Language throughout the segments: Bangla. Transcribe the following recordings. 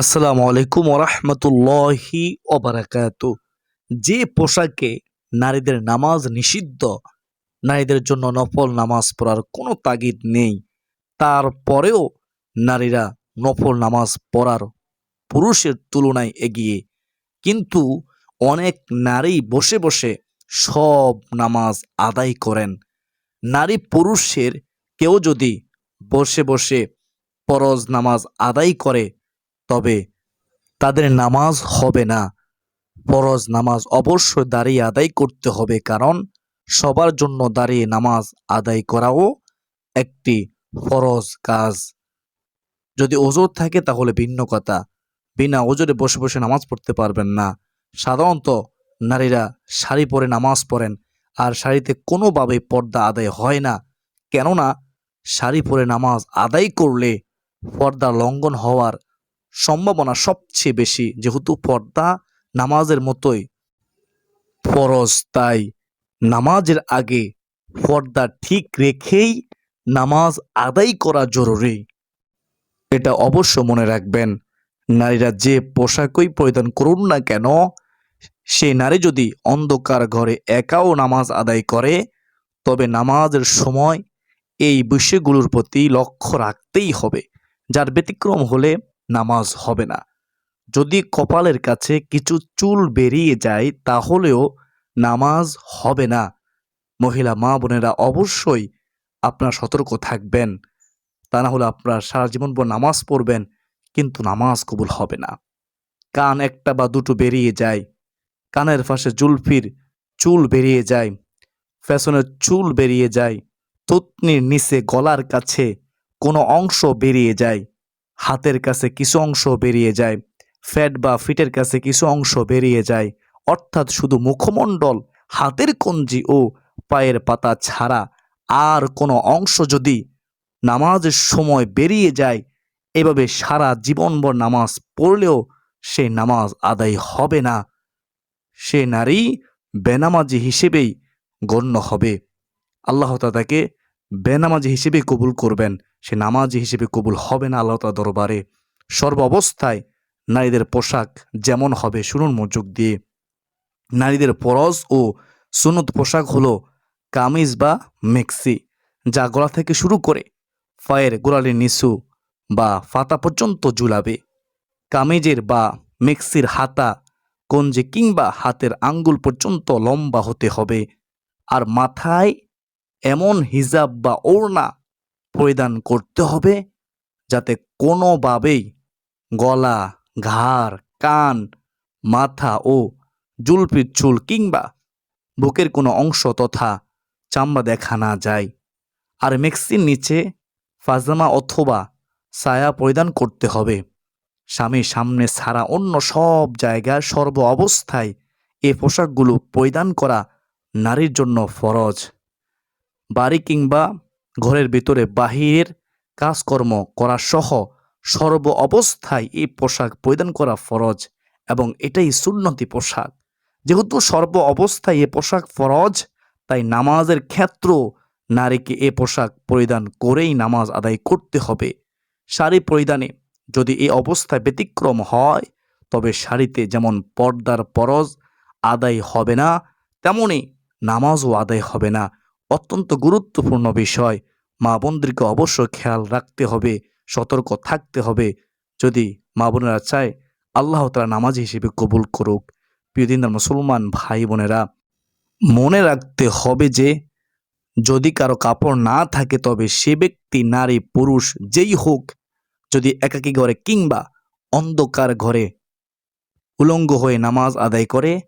আসসালামু আলাইকুম ওরহমতুল্লাহি ওবারাকাত। যে পোশাকে নারীদের নামাজ নিষিদ্ধ, নারীদের জন্য নফল নামাজ পড়ার কোনো তাগিদ নেই তারপরেও নারীরা নফল নামাজ পড়ার পুরুষের তুলনায় এগিয়ে। কিন্তু অনেক নারী বসে বসে সব নামাজ আদায় করেন। নারী পুরুষের কেউ যদি বসে বসে পরজ নামাজ আদায় করে তবে তাদের নামাজ হবে না। ফরজ নামাজ অবশ্যই দাঁড়িয়ে আদায় করতে হবে, কারণ সবার জন্য দাঁড়িয়ে নামাজ আদায় করাও একটি ফরজ কাজ। যদি ওজোর থাকে তাহলে ভিন্ন কথা। বিনা ওজোরে বসে বসে নামাজ পড়তে পারবেন না। সাধারণত নারীরা শাড়ি পরে নামাজ পড়েন, আর শাড়িতে কোনোভাবেই পর্দা আদায় হয় না। কেননা শাড়ি পরে নামাজ আদায় করলে পর্দা লঙ্ঘন হওয়ার সম্ভাবনা সবচেয়ে বেশি, যেহেতু পর্দা নামাজের মতোই ফরজ। তাই নামাজের আগে পর্দা ঠিক রেখেই নামাজ আদায় করা জরুরি। এটা অবশ্য মনে রাখবেন, নারীরা যে পোশাকই পরিধান করুন না কেন সেই নারী যদি অন্ধকার ঘরে একাও নামাজ আদায় করে, তবে নামাজের সময় এই বিষয়গুলোর প্রতি লক্ষ্য রাখতেই হবে। যার ব্যতিক্রম হলে নামাজ হবে না। যদি কপালের কাছে কিছু চুল বেরিয়ে যায়, তাহলেও নামাজ হবে না। মহিলা মা বোনেরা অবশ্যই আপনার সতর্ক থাকবেন। তা না হলে আপনার সারা জীবন নামাজ পড়বেন, কিন্তু নামাজ কবুল হবে না। কান একটা বা দুটো বেরিয়ে যায়, কানের পাশে জুলফির চুল বেরিয়ে যায়, ফ্যাশনের চুল বেরিয়ে যায় ততনির নিচে গলার কাছে কোনো অংশ বেরিয়ে যায়। হাতের কাছে কিছু অংশ বেরিয়ে যায়, ফ্যাট বা ফিটের কাছে কিছু অংশ বেরিয়ে যায়। অর্থাৎ শুধু মুখমণ্ডল, হাতের কঞ্জি ও পায়ের পাতা ছাড়া আর কোনো অংশ যদি নামাজের সময় বেরিয়ে যায়, এভাবে সারা জীবনভর নামাজ পড়লেও সে নামাজ আদায় হবে না। সে নারী বেনামাজি হিসেবেই গণ্য হবে। আল্লাহ তাকে বেনামাজি হিসেবে কবুল করবেন, সে নামাজি হিসেবে কবুল হবে না আল্লাহ দরবারে। সর্ব অবস্থায় নারীদের পোশাক যেমন হবে, শুনুন মনোযোগ দিয়ে। নারীদের পরজ ও সুনত পোশাক হলো কামিজ বা মেক্সি, যা গলা থেকে শুরু করে ফায়ের গোড়ালির নিচু বা ফাতা পর্যন্ত ঝুলাবে। কামিজের বা মেক্সির হাতা, কঞ্জে কিংবা হাতের আঙ্গুল পর্যন্ত লম্বা হতে হবে। আর মাথায় এমন হিজাব বা ওড়না পরিধান করতে হবে যাতে কোনোভাবেই গলা, ঘাড়, কান, মাথা ও জুলপির চুল কিংবা বুকের কোনো অংশ তথা চামড়া দেখা না যায়। আর মেক্সির নিচে ফাজামা অথবা ছায়া পরিধান করতে হবে। স্বামীর সামনে ছাড়া অন্য সব জায়গায় সর্ব অবস্থায় এ পোশাকগুলো পরিধান করা নারীর জন্য ফরজ। বাড়ি কিংবা ঘরের ভিতরে বাহিরের কাজকর্ম করা সহ সর্ব অবস্থায় এই পোশাক পরিধান করা ফরজ এবং এটাই সুন্নতি পোশাক। যেহেতু সর্ব অবস্থায় এ পোশাক ফরজ, তাই নামাজের ক্ষেত্র নারীকে এ পোশাক পরিধান করেই নামাজ আদায় করতে হবে। শাড়ি পরিধানে যদি এই অবস্থায় ব্যতিক্রম হয়, তবে শাড়িতে যেমন পর্দার পরজ আদায় হবে না, তেমনি নামাজও আদায় হবে না। অত্যন্ত গুরুত্বপূর্ণ বিষয়। মা বোনদেরকে অবশ্যই খেয়াল রাখতে হবে, সতর্ক থাকতে হবে। যদি মা বোনেরা চায়, আল্লাহ তালা নামাজ হিসেবে কবুল করুক। প্রিয়দিনদার মুসলমান ভাই বোনেরা, মনে রাখতে হবে যে, যদি কারও কাপড় না থাকে, তবে সে ব্যক্তি নারী, পুরুষ, যেই হোক, যদি একাকী ঘরে কিংবা অন্ধকার ঘরে উলঙ্গ হয়ে নামাজ আদায় করে,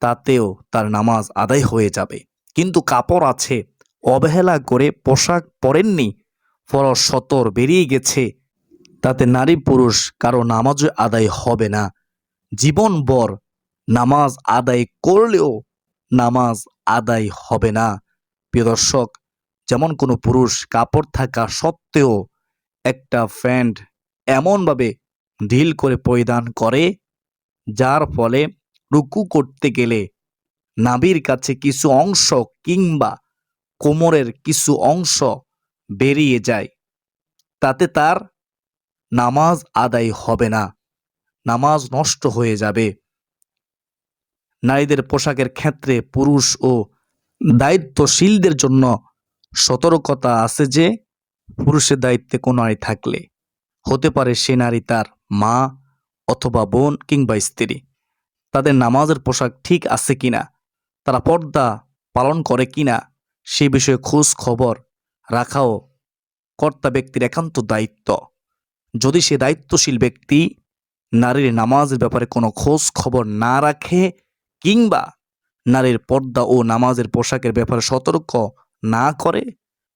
তাতেও তার নামাজ আদায় হয়ে যাবে। কিন্তু কাপড় আছে, অবহেলা করে পোশাক পরেননি, ফরজ সতর বেরিয়ে গেছে। তাতে নারী পুরুষ কারও নামাজ আদায় হবে না। জীবনভর নামাজ আদায় করলেও নামাজ আদায় হবে না। প্রিয় দর্শক, যেমন কোনো পুরুষ কাপড় থাকা সত্ত্বেও একটা প্যান্ট এমনভাবে ঢিল করে পরিধান করে, যার ফলে রুকু করতে গেলে নাভির কাছে কিছু অংশ কিংবা কোমরের কিছু অংশ বেরিয়ে যায়। তাতে তার নামাজ আদায় হবে না। নামাজ নষ্ট হয়ে যাবে। নারীদের পোশাকের ক্ষেত্রে পুরুষ ও দায়িত্বশীলদের জন্য সতর্কতা আছে যে পুরুষের দায়িত্বে কোনো নারী থাকলে। হতে পারে সে নারী তার মা অথবা বোন কিংবা স্ত্রী। তাদের নামাজের পোশাক ঠিক আছে কিনা? তারা পর্দা পালন করে কিনা সে বিষয়ে খোঁজ খবর রাখাও কর্তা ব্যক্তির একান্ত দায়িত্ব। যদি সে দায়িত্বশীল ব্যক্তি নারীর নামাজের ব্যাপারে কোনো খোঁজ খবর না রাখে কিংবা নারীর পর্দা ও নামাজের পোশাকের ব্যাপারে সতর্ক না করে,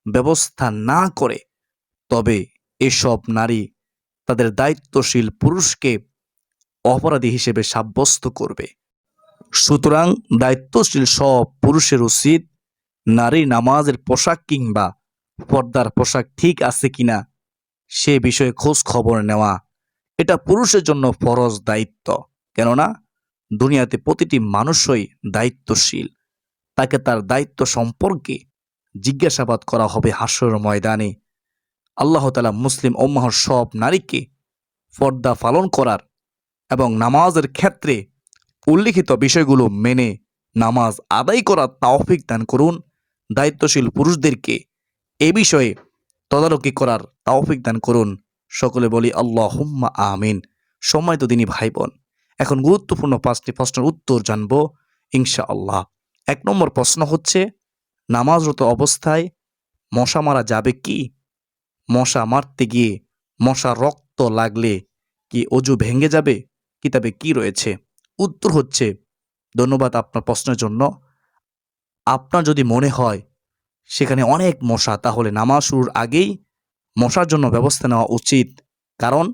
ব্যবস্থা না করে, তবে এসব নারী তাদের দায়িত্বশীল পুরুষকে অপরাধী হিসেবে সাব্যস্ত করবে। সুতরাং দায়িত্বশীল সব পুরুষের উচিত নারী নামাজের পোশাক কিংবা পর্দার পোশাক ঠিক আছে কিনা সে বিষয়ে খোঁজ খবর নেওয়া, এটা পুরুষের জন্য ফরজ দায়িত্ব। কেননা দুনিয়াতে প্রতিটি মানুষই দায়িত্বশীল। তাকে তার দায়িত্ব সম্পর্কে জিজ্ঞাসাবাদ করা হবে হাস্যর ময়দানে। আল্লাহ তালা মুসলিম ওম্মাহর সব নারীকে পর্দা পালন করার এবং নামাজের ক্ষেত্রে উল্লিখিত বিষয়গুলো মেনে নামাজ আদায় করার তাওফিক দান করুন। দায়িত্বশীল পুরুষদেরকে এ বিষয়ে তদারকি করার তাওফিক দান করুন। সকলে বলি আল্লাহ হুম্মা আমিন। সময় তো তিনি ভাই বোন এখন গুরুত্বপূর্ণ পাঁচটি প্রশ্নের উত্তর জানব ইনশা আল্লাহ এক নম্বর প্রশ্ন হচ্ছে, নামাজরত অবস্থায় মশা মারা যাবে কি? মশা মারতে গিয়ে মশা রক্ত লাগলে কি অজু ভেঙে যাবে? কিতাবে কি রয়েছে? উত্তর হচ্ছে, ধন্যবাদ আপনার প্রশ্নের জন্য। আপনার যদি মনে হয় সেখানে অনেক মশা, তাহলে নামাজ শুরুর আগেই মশার জন্য ব্যবস্থা নেওয়া উচিত। কারণ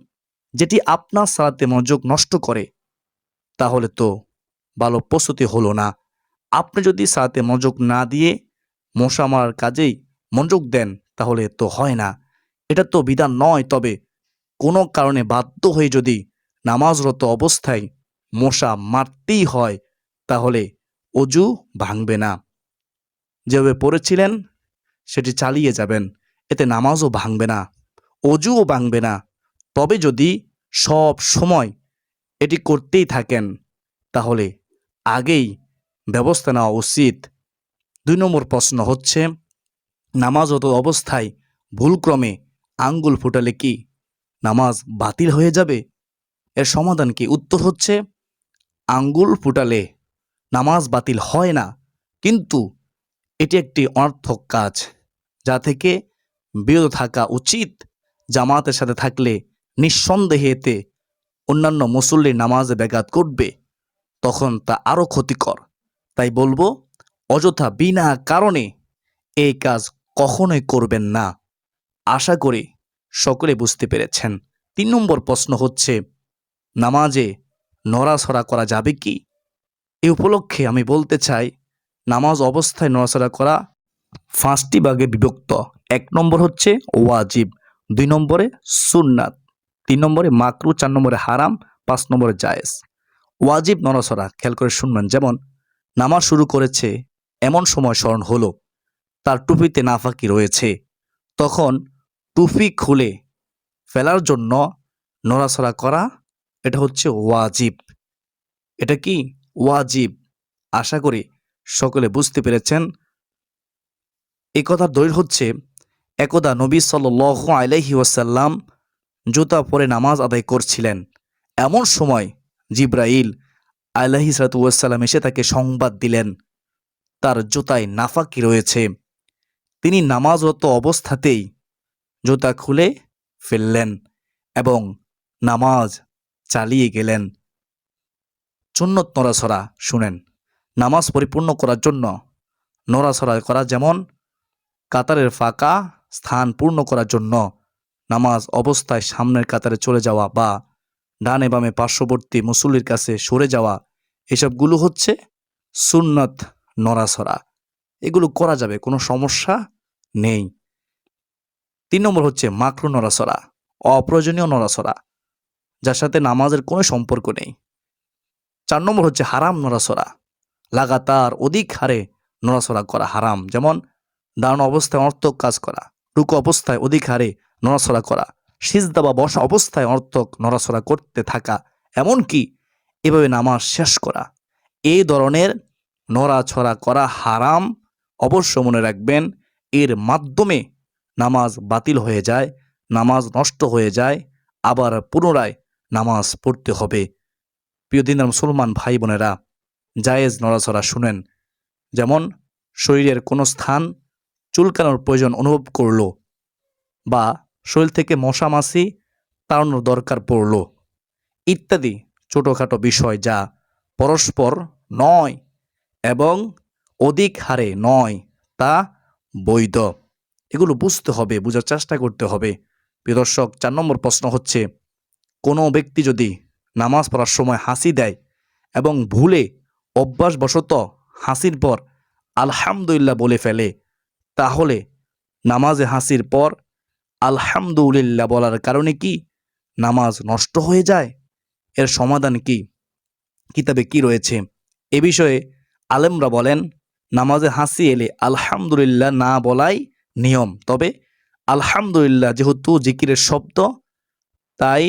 যেটি আপনার সালাতে মনোযোগ নষ্ট করে, তাহলে তো ভালো প্রস্তুতি হলো না। আপনি যদি সালাতে মনোযোগ না দিয়ে মশা মারার কাজেই মনোযোগ দেন, তাহলে তো হয় না। এটা তো বিধান নয়, তবে কোনো কারণে বাধ্য হয়ে যদি নামাজরত অবস্থায় মশা মারতেই হয়, তাহলে অজু ভাঙবে না। যেভাবে পড়েছিলেন, সেটি চালিয়ে যাবেন, এতে নামাজও ভাঙবে না, অজুও ভাঙবে না। তবে যদি সব সময় এটি করতেই থাকেন, তাহলে আগেই ব্যবস্থা নেওয়া উচিত। দুই নম্বর প্রশ্ন হচ্ছে নামাজত অবস্থায় ভুলক্রমে আঙ্গুল ফুটালে কি নামাজ বাতিল হয়ে যাবে? এর সমাধান কি? উত্তর হচ্ছে আঙ্গুল ফুটালে নামাজ বাতিল হয় না। কিন্তু এটি একটি অনর্থক কাজ, যা থেকে বিরত থাকা উচিত। জামাতের সাথে থাকলে নিঃসন্দেহে এতে অন্যান্য মুসল্লির নামাজে ব্যাঘাত করবে তখন তা আরও ক্ষতিকর। তাই বলব, অযথা বিনা কারণে এই কাজ কখনোই করবেন না। আশা করি সকলে বুঝতে পেরেছেন। তিন নম্বর প্রশ্ন হচ্ছে, নামাজে নড়াছড়া করা যাবে কি? এ উপলক্ষে আমি বলতে চাই, নামাজ অবস্থায় নড়াচড়া করা পাঁচটি ভাগে বিভক্ত। এক নম্বর হচ্ছে ওয়াজিব, দুই নম্বরে সুন্নাত, তিন নম্বরে মাকরু, চার নম্বরে হারাম, পাঁচ নম্বরে জায়েজ। ওয়াজিব নড়াচড়া, খেয়াল করে শুনবেন, যেমন, নামাজ শুরু করেছে, এমন সময় স্মরণ হলো, তার টুপিতে নাফাকি রয়েছে, তখন টুপি খুলে ফেলার জন্য নড়াচড়া করা এটা হচ্ছে ওয়াজিব। এটা কি? ওয়াজিব। আশা করি সকলে বুঝতে পেরেছেন। এই কথার দলিল হচ্ছে, একদা নবী সাল আলাইহি ওয়াসাল্লাম জুতা পরে নামাজ আদায় করছিলেন। এমন সময় জিব্রাইল আলাহি সালাতাম এসে তাকে সংবাদ দিলেন, তার জুতায় নাফাকি রয়েছে। তিনি নামাজরত অবস্থাতেই জুতা খুলে ফেললেন এবং নামাজ চালিয়ে গেলেন। চুন্নত নড়াছড়া শুনেন, নামাজ পরিপূর্ণ করার জন্য নড়াছড়া করা যেমন কাতারের ফাঁকা স্থান পূর্ণ করার জন্য নামাজ অবস্থায় সামনের কাতারে চলে যাওয়া বা ডানে বামে পার্শ্ববর্তী মুসল্লির কাছে সরে যাওয়া, এসবগুলো হচ্ছে সুন্নত নড়াছড়া এগুলো করা যাবে, কোনো সমস্যা নেই। তিন নম্বর হচ্ছে মাকরু নড়াছড়া অপ্রয়োজনীয় নড়াছড়া যার সাথে নামাজের কোনো সম্পর্ক নেই। চার নম্বর হচ্ছে হারাম নড়াছড়া লাগাতার অধিক হারে নড়াচড়া করা হারাম। যেমন, দাঁড়ানো অবস্থায় অর্থক কাজ করা, রুকু অবস্থায় অধিক হারে নড়াচড়া করা, সিজদা বা বসা অবস্থায় অর্থক নড়াচড়া করতে থাকা, এমনকি এভাবে নামাজ শেষ করা। এই ধরনের নড়াছড়া করা হারাম অবশ্য মনে রাখবেন, এর মাধ্যমে নামাজ বাতিল হয়ে যায়, নামাজ নষ্ট হয়ে যায়, আবার পুনরায় নামাজ পড়তে হবে। প্রিয় দিন মুসলমান ভাই বোনেরা, জায়েজ নড়াচড়া শুনেন। যেমন, শরীরের কোনো স্থান চুলকানোর প্রয়োজন অনুভব করল বা শরীর থেকে মশা মাছি তাড়ানোর দরকার পড়ল। ইত্যাদি ছোটোখাটো বিষয় যা পরস্পর নয় এবং অধিক হারে নয় তা বৈধ। এগুলো বুঝতে হবে, বোঝার চেষ্টা করতে হবে। প্রিয় দর্শক, চার নম্বর প্রশ্ন হচ্ছে কোনো ব্যক্তি যদি নামাজ পড়ার সময় হাসি দেয় এবং ভুলে অভ্যাসবশত হাসির পর আলহামদুলিল্লাহ বলে ফেলে, তাহলে নামাজে হাসির পর আলহামদুলিল্লাহ বলার কারণে কি নামাজ নষ্ট হয়ে যায়? এর সমাধান কি? কিতাবে কি রয়েছে? এ বিষয়ে আলেমরা বলেন, নামাজে হাসি এলে আলহামদুলিল্লাহ না বলাই নিয়ম। তবে আলহামদুলিল্লাহ যেহেতু জিকিরের শব্দ, তাই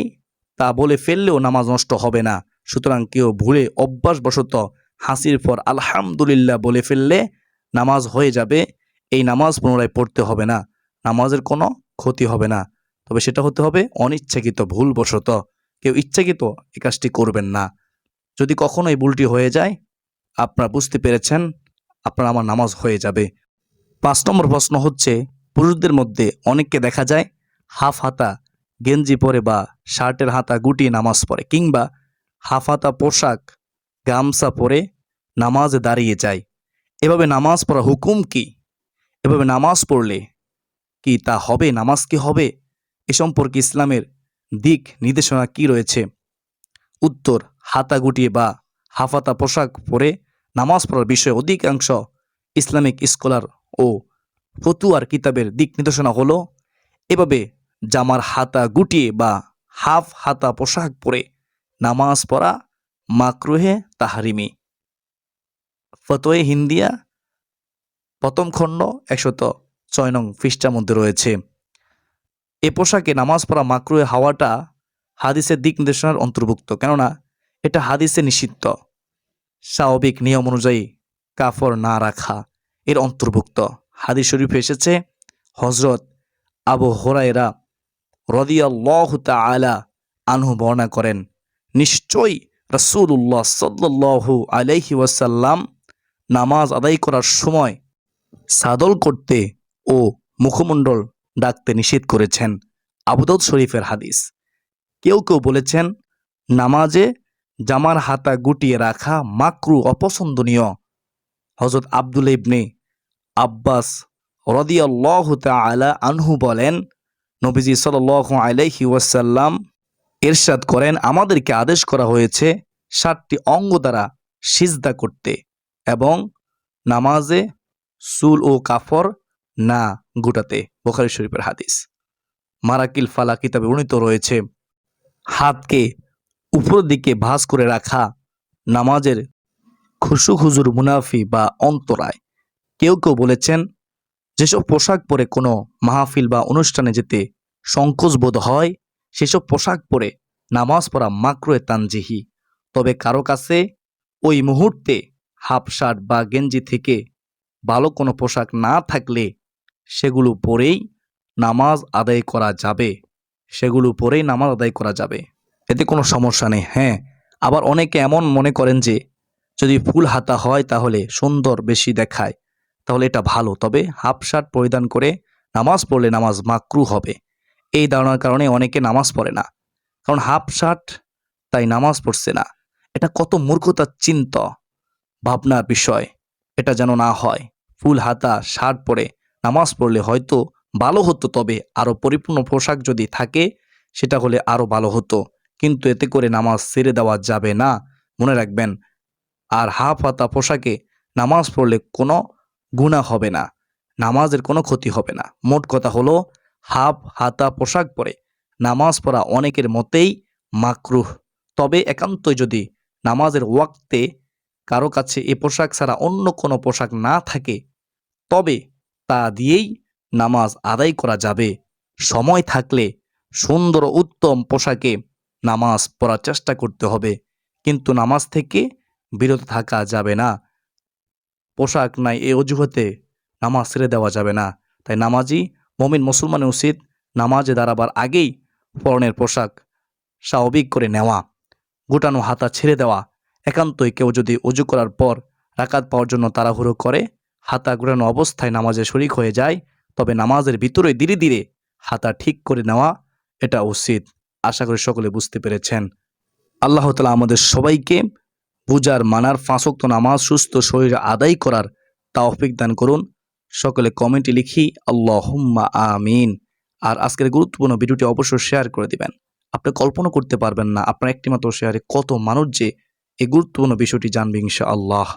তা বলে ফেললেও নামাজ নষ্ট হবে না। সুতরাং কেউ ভুলে অভ্যাসবশত হাসির পর আলহামদুলিল্লাহ বলে ফেললে নামাজ হয়ে যাবে, এই নামাজ পুনরায় পড়তে হবে না। নামাজের কোনো ক্ষতি হবে না। তবে সেটা হতে হবে অনিচ্ছাকৃত, ভুলবশত। কেউ ইচ্ছাকৃত এই কাজটি করবেন না। যদি কখনো এই ভুলটি হয়ে যায়, আপনারা বুঝতে পেরেছেন, আপনার আমার নামাজ হয়ে যাবে। পাঁচ নম্বর প্রশ্ন হচ্ছে, পুরুষদের মধ্যে অনেককে দেখা যায় হাফ হাতা গেঞ্জি পরে বা শার্টের হাতা গুটিয়ে নামাজ পড়ে কিংবা হাফাতা পোশাক, গামছা পরে নামাজে দাঁড়িয়ে যায়। এভাবে নামাজ পড়া হুকুম কি? এভাবে নামাজ পড়লে কি তা হবে? নামাজ কি হবে? এ সম্পর্কে ইসলামের দিক নির্দেশনা কি রয়েছে? উত্তর, হাতা গুটিয়ে বা হাফাতা পোশাক পরে নামাজ পড়ার বিষয়ে অধিকাংশ ইসলামিক স্কলার ও ফতুয়ার কিতাবের দিক নির্দেশনা হলো, এভাবে জামার হাতা গুটিয়ে বা হাফ হাতা পোশাক পরে নামাজ পড়া মাকরুহে তাহারিমি। ফতোয়ে হিন্দিয়া, প্রথম খণ্ড, একশত ছয় নং পৃষ্ঠার মধ্যে রয়েছে। এ পোশাকে নামাজ পড়া মাকরুহে হাওয়াটা হাদিসের দিক নির্দেশনার অন্তর্ভুক্ত, কেননা এটা হাদিসে নিষিদ্ধ। স্বাভাবিক নিয়ম অনুযায়ী কাফর না রাখা এর অন্তর্ভুক্ত। হাদিস শরীফে এসেছে হজরত আবু হোরাইরা রদিয়াল্লাহ আলা আনহু বর্ণনা করেন, নিশ্চয়ই রসুল্লাহ সাল্লু আলাইহি ওয়াসাল্লাম নামাজ আদায় করার সময় সাদল করতে ও মুখমণ্ডল ডাকতে নিষেধ করেছেন। আবুদৌদ শরীফের হাদিস। কেউ কেউ বলেছেন, নামাজে জামার হাতা গুটিয়ে রাখা মাকরু অপছন্দনীয়। হজরত আব্দুল ইবনে আব্বাস রদিয়াল্লাহ আলা আনহু বলেন নবীজি সাল আলাইহি ওয়াসাল্লাম এরশাদ করেন, আমাদেরকে আদেশ করা হয়েছে সাতটি অঙ্গ দ্বারা সিজদা করতে এবং নামাজে সুল ও কাফর না গুটাতে। বোখারি শরীফের হাদিস। মারাকিল ফালা কিতাবে বর্ণিত রয়েছে, হাতকে উপরের দিকে ভাঁজ করে রাখা নামাজের খুশু খুজুর মুনাফি বা অন্তরায়। কেউ কেউ বলেছেন যেসব পোশাক পরে কোনো মাহফিল বা অনুষ্ঠানে যেতে সংকোচ বোধ হয়, সেসব পোশাক পরে নামাজ পড়া মাকরোয়ে তানজিহি। তবে কারও কাছে ওই মুহূর্তে হাফ শার্ট বা গেঞ্জি থেকে ভালো কোনো পোশাক না থাকলে সেগুলো পরেই নামাজ আদায় করা যাবে। সেগুলো পরেই নামাজ আদায় করা যাবে। এতে কোনো সমস্যা নেই হ্যাঁ। আবার অনেকে এমন মনে করেন যে, যদি ফুল হাতা হয় তাহলে সুন্দর বেশি দেখায়। তাহলে এটা ভালো। তবে হাফ শার্ট পরিধান করে নামাজ পড়লে নামাজ মাকরু হবে। এই ধারণার কারণে অনেকে নামাজ পড়ে না। কারণ হাফ শার্ট তাই নামাজ পড়ছে না। এটা কত মূর্খতার চিন্ত ভাবনার বিষয়। এটা যেন না হয়। ফুল হাতা, শার্ট পরে নামাজ পড়লে হয়তো ভালো হতো, তবে আরও পরিপূর্ণ পোশাক যদি থাকে, সেটা হলে আরও ভালো হতো। কিন্তু এতে করে নামাজ ছেড়ে দেওয়া যাবে না। মনে রাখবেন, আর হাফ হাতা পোশাকে নামাজ পড়লে কোনো গুণা হবে না, নামাজের কোনো ক্ষতি হবে না। মোট কথা হলো, হাফ হাতা পোশাক পরে নামাজ পড়া অনেকের মতেই মাকরুহ। তবে একান্তই যদি নামাজের ওয়াক্তে কারও কাছে এ পোশাক ছাড়া অন্য কোনো পোশাক না থাকে, তবে তা দিয়েই নামাজ আদায় করা যাবে। সময় থাকলে সুন্দর উত্তম পোশাকে নামাজ পড়ার চেষ্টা করতে হবে, কিন্তু নামাজ থেকে বিরত থাকা যাবে না। পোশাক নাই, এই অজুহাতে নামাজ ছেড়ে দেওয়া যাবে না। তাই নামাজি, মমিন, মুসলমানের উচিত নামাজে দাঁড়াবার আগেই পরনের পোশাক স্বাভাবিক করে নেওয়া, গোটানো হাতা ছেড়ে দেওয়া। একান্তই কেউ যদি অজু করার পর রাকাত পাওয়ার জন্য তাড়াহুড়ো করে, হাতা গুড়ানো অবস্থায় নামাজে শরিক হয়ে যায়, তবে নামাজের ভিতরে ধীরে ধীরে হাতা ঠিক করে নেওয়া এটা উচিত। আশা করি সকলে বুঝতে পেরেছেন। আল্লাহ তালা আমাদের সবাইকে বুজার মানার ফাঁসক্ত নামাজ সুস্থ শরীর আদায় করার তাওফিক দান করুন। সকলে কমেন্টে লিখি, আল্লাহুম্মা আমিন। আর আজকের গুরুত্বপূর্ণ ভিডিওটি অবশ্যই শেয়ার করে দিবেন। আপনি কল্পনা করতে পারবেন না আপনার একটিমাত্র শেয়ারে কত মানুষ যে এই গুরুত্বপূর্ণ বিষয়টি জানবে ইনশা আল্লাহ